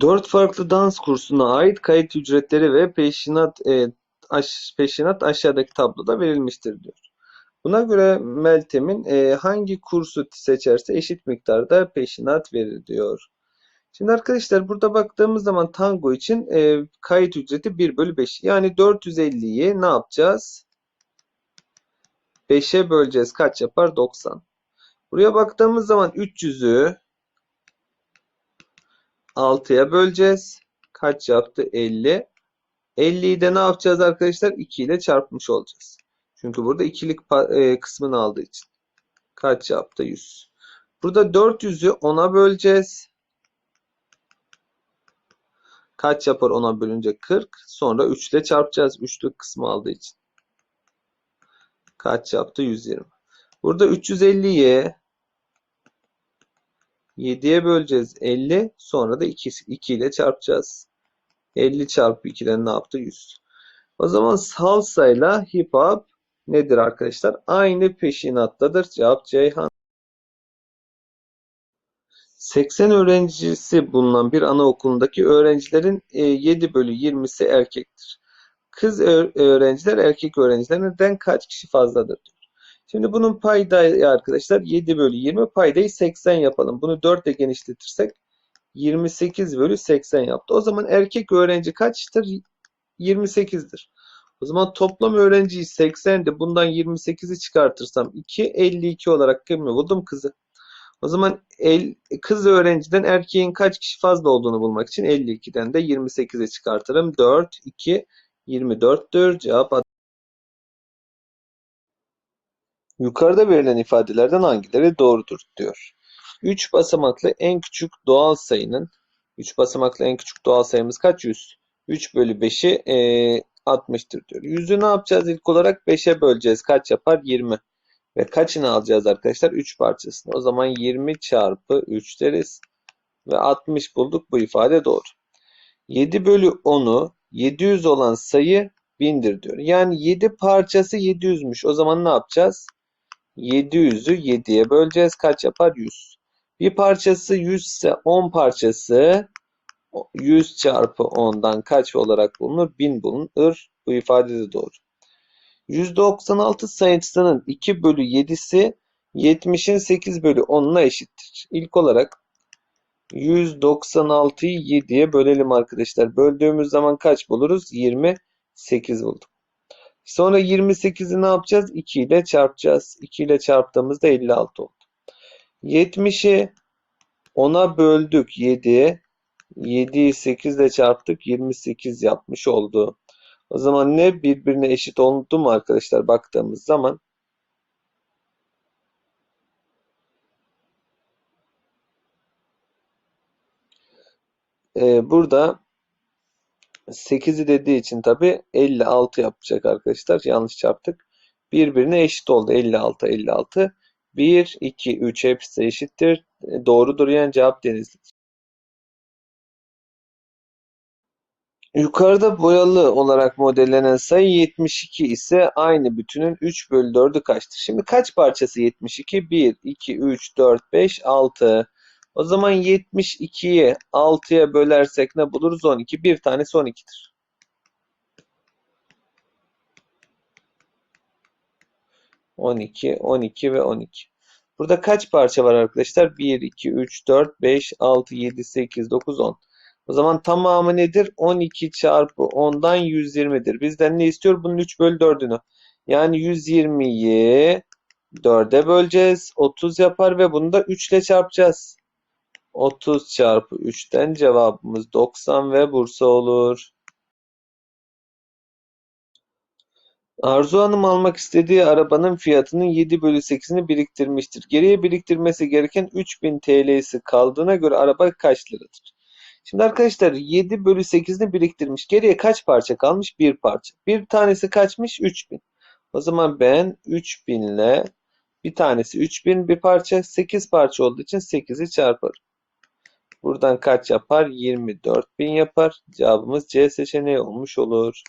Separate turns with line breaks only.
Dört farklı dans kursuna ait kayıt ücretleri ve peşinat e, aş- peşinat aşağıdaki tabloda verilmiştir diyor. Buna göre Meltem'in e, hangi kursu seçerse eşit miktarda peşinat verir diyor. Şimdi arkadaşlar burada baktığımız zaman tango için e, kayıt ücreti 1 bölü 5. Yani 450'yi ne yapacağız? 5'e böleceğiz. Kaç yapar? 90. Buraya baktığımız zaman 300'ü 6'ya böleceğiz. Kaç yaptı? 50. 50'yi de ne yapacağız arkadaşlar? 2 ile çarpmış olacağız. Çünkü burada ikilik e, kısmını aldığı için. Kaç yaptı? 100. Burada 400'ü 10'a böleceğiz. Kaç yapar 10'a bölünce? 40. Sonra 3 ile çarpacağız. Üçlük kısmı aldığı için. Kaç yaptı? 120. Burada 350'ye 7'ye böleceğiz 50. Sonra da 2, 2 ile çarpacağız. 50 çarpı 2'den ne yaptı? 100. O zaman salsa ile hip hop nedir arkadaşlar? Aynı peşinattadır. Cevap Ceyhan. 80 öğrencisi bulunan bir anaokulundaki öğrencilerin e, 7 bölü 20'si erkektir. Kız öğrenciler erkek öğrencilerden kaç kişi fazladır. Şimdi bunun paydayı arkadaşlar 7 bölü 20 paydayı 80 yapalım. Bunu 4 ile genişletirsek 28 bölü 80 yaptı. O zaman erkek öğrenci kaçtır? 28'dir. O zaman toplam öğrenciyi 80'di. Bundan 28'i çıkartırsam 2, 52 olarak kimi buldum? Kızı. O zaman el, kız öğrenciden erkeğin kaç kişi fazla olduğunu bulmak için 52'den de 28'e çıkartırım. 4, 2, 24'tür. Cevap Yukarıda verilen ifadelerden hangileri doğrudur diyor. 3 basamaklı en küçük doğal sayının 3 basamaklı en küçük doğal sayımız kaç? 100. 3 bölü 5'i e, 60'tır diyor. 100'ü ne yapacağız ilk olarak? 5'e böleceğiz. Kaç yapar? 20. Ve kaçını alacağız arkadaşlar? 3 parçasını. O zaman 20 çarpı 3 deriz. Ve 60 bulduk. Bu ifade doğru. 7 bölü 10'u 700 olan sayı 1000'dir diyor. Yani 7 parçası 700'müş. O zaman ne yapacağız? 700'ü 7'ye böleceğiz. Kaç yapar? 100. Bir parçası 100 ise 10 parçası 100 çarpı 10'dan kaç olarak bulunur? 1000 bulunur. Bu ifade de doğru. %96 sayısının 2 bölü 7'si 70'in 8 bölü 10'una eşittir. İlk olarak 196'yı 7'ye bölelim arkadaşlar. Böldüğümüz zaman kaç buluruz? 28 bulduk. Sonra 28'i ne yapacağız? 2 ile çarpacağız. 2 ile çarptığımızda 56 oldu. 70'i 10'a böldük 7'ye. 7'yi 8 ile çarptık. 28 yapmış oldu. O zaman ne birbirine eşit oldu mu arkadaşlar baktığımız zaman? Ee, burada 8'i dediği için tabi 56 yapacak arkadaşlar. Yanlış çarptık. Birbirine eşit oldu. 56, 56. 1, 2, 3 hepsi eşittir. E, Doğrudur yani cevap Denizli'dir. Yukarıda boyalı olarak modellenen sayı 72 ise aynı bütünün 3 bölü 4'ü kaçtır? Şimdi kaç parçası 72? 1, 2, 3, 4, 5, 6. O zaman 72'yi 6'ya bölersek ne buluruz? 12. Bir tanesi 12'dir. On iki, 12 ve 12. Burada kaç parça var arkadaşlar? 1, 2, 3, 4, 5, 6, 7, 8, 9, 10. O zaman tamamı nedir? 12 çarpı 10'dan 120'dir. Bizden ne istiyor? Bunun 3 bölü 4'ünü. Yani 120'yi 4'e böleceğiz. 30 yapar ve bunu da 3 ile çarpacağız. 30 çarpı 3'ten cevabımız 90 ve Bursa olur. Arzu Hanım almak istediği arabanın fiyatının 7 bölü 8'ini biriktirmiştir. Geriye biriktirmesi gereken 3000 TL'si kaldığına göre araba kaç liradır? Şimdi arkadaşlar 7 bölü 8'ini biriktirmiş. Geriye kaç parça kalmış? Bir parça. Bir tanesi kaçmış? 3000. O zaman ben 3000 ile bir tanesi 3000 bir parça 8 parça olduğu için 8'i çarparım. Buradan kaç yapar? 24.000 yapar. Cevabımız C seçeneği olmuş olur.